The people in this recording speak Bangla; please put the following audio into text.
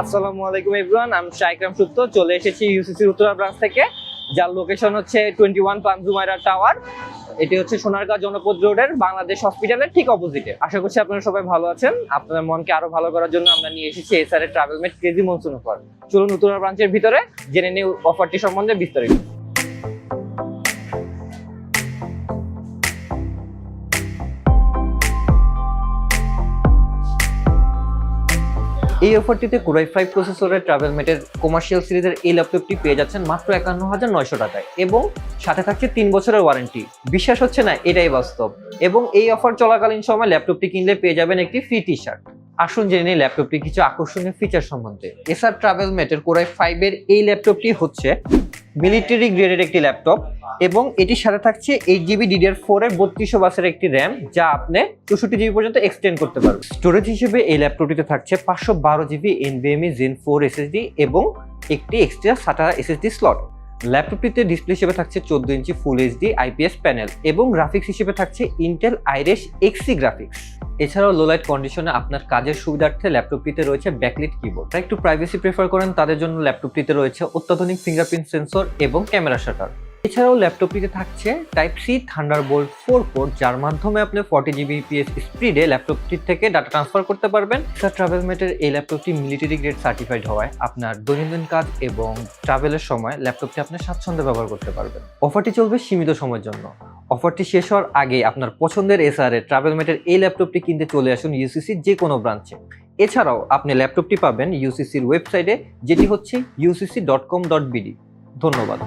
আসসালামু আলাইকুম এভরিওয়ান, আমি শাইকরাম সুপ্ত, চলে এসেছি ইউসিসির উত্তরা ব্রাঞ্চ থেকে, যার লোকেশন হচ্ছে টোয়েন্টি ওয়ান পানজুমাইরা টাওয়ার এটি হচ্ছে সোনারগাঁ জনপদ রোডের বাংলাদেশ হসপিটালের ঠিক অপোজিটে আশা করছি আপনারা সবাই ভালো আছেন, আপনাদের মনকে আরও ভালো করার জন্য আমরা নিয়ে এসেছি এসআর এর travel mate crazy monsoon offer চলুন উত্তরা ব্রাঞ্চের ভিতরে, জেনে নিই অফারটি সম্বন্ধে বিস্তারিত। এই অফারটিতে কোরাই ফাইভ প্রসেসরের ট্রাভেল মেটের কমার্শিয়াল সিরিজের এই ল্যাপটপটি পেয়ে যাচ্ছেন মাত্র একান্ন হাজার নয়শো টাকায় এবং সাথে থাকছে তিন বছরের ওয়ারেন্টি বিশ্বাস হচ্ছে না, এটাই বাস্তব। এবং এই অফার চলাকালীন সময় ল্যাপটপটি কিনলে পেয়ে যাবেন একটি ফ্রি টি শার্ট আসুন জেনে নিই ল্যাপটপটি কিছু আকর্ষণীয় ফিচার সম্বন্ধে। এসআর ট্রাভেল মেটের কোরাই ফাইভের এই ল্যাপটপটি হচ্ছে মিলিটারি গ্রেডের একটি ল্যাপটপ এবং এটির সাথে থাকছে এইট জিবি ডিডিআর ফোর এর বত্রিশশো বাসের একটি র্যাম যা আপনি চৌষট্টি জিবি পর্যন্ত এক্সটেন্ড করতে পারবেন। স্টোরেজ হিসেবে এই ল্যাপটপটিতে থাকছে পাঁচশো বারো GB NVMe gen four SSD এবং একটি এক্সট্রা সাটা এসএসডি স্লট ল্যাপটপটিতে ডিসপ্লে হিসেবে থাকছে চোদ্দ ইঞ্চি ফুল এইচডি আইপিএস প্যানেল এবং গ্রাফিক্স হিসেবে থাকছে ইন্টেল আইরেস এক্সি গ্রাফিক্স এছাড়াও লো লাইট কন্ডিশনে আপনার কাজের সুবিধার্থে ল্যাপটপটিতে রয়েছে ব্যাকলিট কিবোর্ড যারা একটু প্রাইভেসি প্রেফার করেন, তাদের জন্য ল্যাপটপটিতে রয়েছে অত্যাধুনিক ফিঙ্গারপ্রিন্ট সেন্সর এবং ক্যামেরা শাটার এছাড়াও ল্যাপটপটিতে থাকছে type C Thunderbolt four port যার মাধ্যমে আপনি ফর্টি জিবি পিএস স্পিডে ল্যাপটপটির থেকে ডাটা ট্রান্সফার করতে পারবেন। ট্রাভেল মেটের এই ল্যাপটপটি মিলিটারি গ্রেড সার্টিফাইড হওয়ায় আপনার দৈনন্দিন কাজ এবং ট্রাভেলের সময় ল্যাপটপটি আপনি স্বাচ্ছন্দ্যে ব্যবহার করতে পারবেন। অফারটি চলবে সীমিত সময়ের জন্য। অফারটি শেষ হওয়ার আগে আপনার পছন্দের এসআর এর ট্রাভেল মেটের এই ল্যাপটপটি কিনতে চলে আসুন ইউসিসির যে কোনো ব্রাঞ্চে এছাড়াও আপনি ল্যাপটপটি পাবেন ইউসিসির ওয়েবসাইটে যেটি হচ্ছে UCC dot com dot BD ধন্যবাদ।